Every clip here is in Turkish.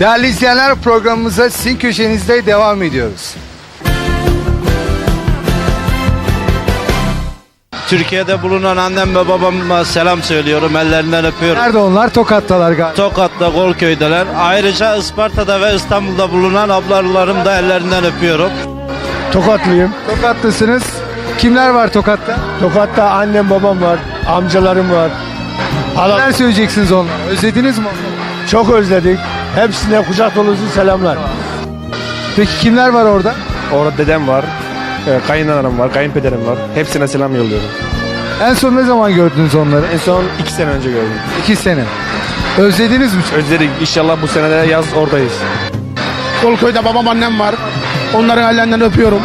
Değerli izleyenler programımıza sizin köşenizde devam ediyoruz. Türkiye'de bulunan annem ve babama selam söylüyorum. Ellerinden öpüyorum. Nerede onlar? Tokat'talar galiba. Tokat'ta, Golköy'deler. Ayrıca Isparta'da ve İstanbul'da bulunan ablalarım da ellerinden öpüyorum. Tokatlıyım. Tokat'tasınız. Kimler var Tokat'ta? Tokat'ta annem babam var, amcalarım var. Hala Neler söyleyeceksiniz onlara? Özlediniz mi onları? Çok özledik. Hepsine kucak dolusu selamlar. Peki kimler var orada? Orada dedem var, e, kayınanam var, kayınpederim var. Hepsine selam yolluyorum. En son ne zaman gördünüz onları? En son iki sene önce gördüm. İki sene. Özlediniz mi? Özledik. İnşallah bu sene de yaz oradayız. Golköy'de babam annem var. Onların ellerinden öpüyorum.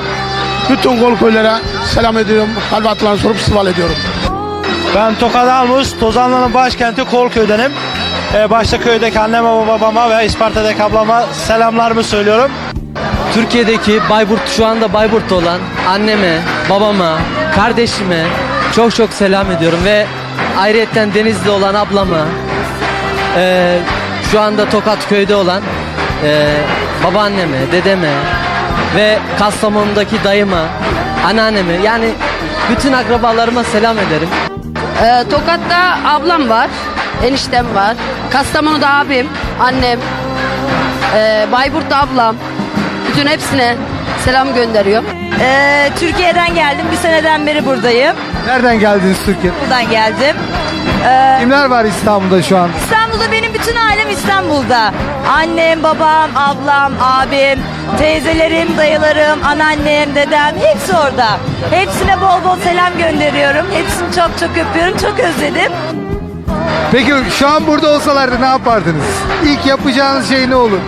Bütün Golköylere selam ediyorum. Atılan sorup istival ediyorum. Ben Tokat Almus, Tozanlı'nın başkenti Kolköy'denim. Ee, başta köydeki anneme ve babama ve İsparta'daki ablama selamlarımı söylüyorum. Türkiye'deki Bayburt şu anda Bayburt'ta olan anneme, babama, kardeşime çok çok selam ediyorum ve ayrıyetten Denizli olan ablama, eee, şu anda Tokat köyde olan eee, babaanneme, dedeme ve Kastamonu'daki dayıma, anneanneme yani bütün akrabalarıma selam ederim. Ee, Tokat'ta ablam var, eniştem var. Kastamonu'da abim, annem, ee, Bayburt'ta ablam. Bütün hepsine selam gönderiyorum. Ee, Türkiye'den geldim. Bir seneden beri buradayım. Nereden geldiniz Türkiye'de? Buradan geldim. Ee, Kimler var İstanbul'da şu an? İstanbul'da benim bütün ailem İstanbul'da. Annem, babam, ablam, abim, teyzelerim, dayılarım, anneannem, dedem hepsi orada. Hepsine bol bol selam gönderiyorum. Hepsini çok çok öpüyorum. Çok özledim. Peki şu an burada olsalardı ne yapardınız? İlk yapacağınız şey ne olur?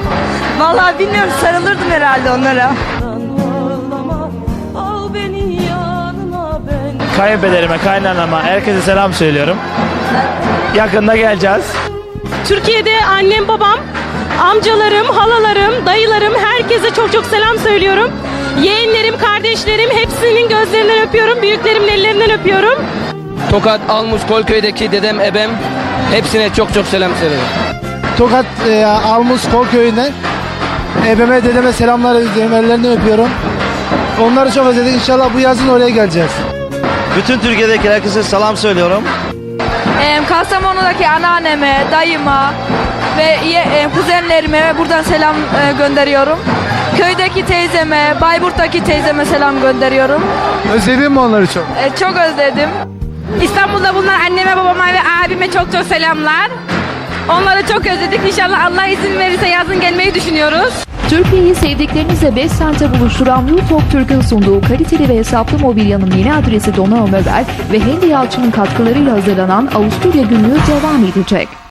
Vallahi bilmiyorum sarılırdım herhalde onlara. Kayınpederime, kaynanama, herkese selam söylüyorum. Yakında geleceğiz. Türkiye'de annem, babam, amcalarım, halalarım, dayılarım herkese çok çok selam söylüyorum. Yeğenlerim, kardeşlerim hepsinin gözlerinden öpüyorum. Büyüklerimin ellerinden öpüyorum. Tokat, Almus, Kolköy'deki dedem, ebem hepsine çok çok selam söylerim. Tokat e, Almus Kol köyünden ebeme dedeme selamlar ediyorum. Ellerinden öpüyorum. Onları çok özledik. İnşallah bu yazın oraya geleceğiz. Bütün Türkiye'deki herkese selam söylüyorum. Kastamonu'daki anneanneme, dayıma ve kuzenlerime buradan selam gönderiyorum. Köydeki teyzeme, Bayburt'taki teyzeme selam gönderiyorum. Özledin mi onları çok? çok özledim. İstanbul'da bulunan anneme, babama ve abime çok çok selamlar. Onları çok özledik. İnşallah Allah izin verirse yazın gelmeyi düşünüyoruz. Türkiye'yi sevdiklerinizle 5 sente buluşturan YouTube Türk'ün sunduğu kaliteli ve hesaplı mobilyanın yeni adresi Dona Ömer ve Hendi Yalçın'ın katkılarıyla hazırlanan Avusturya günlüğü devam edecek.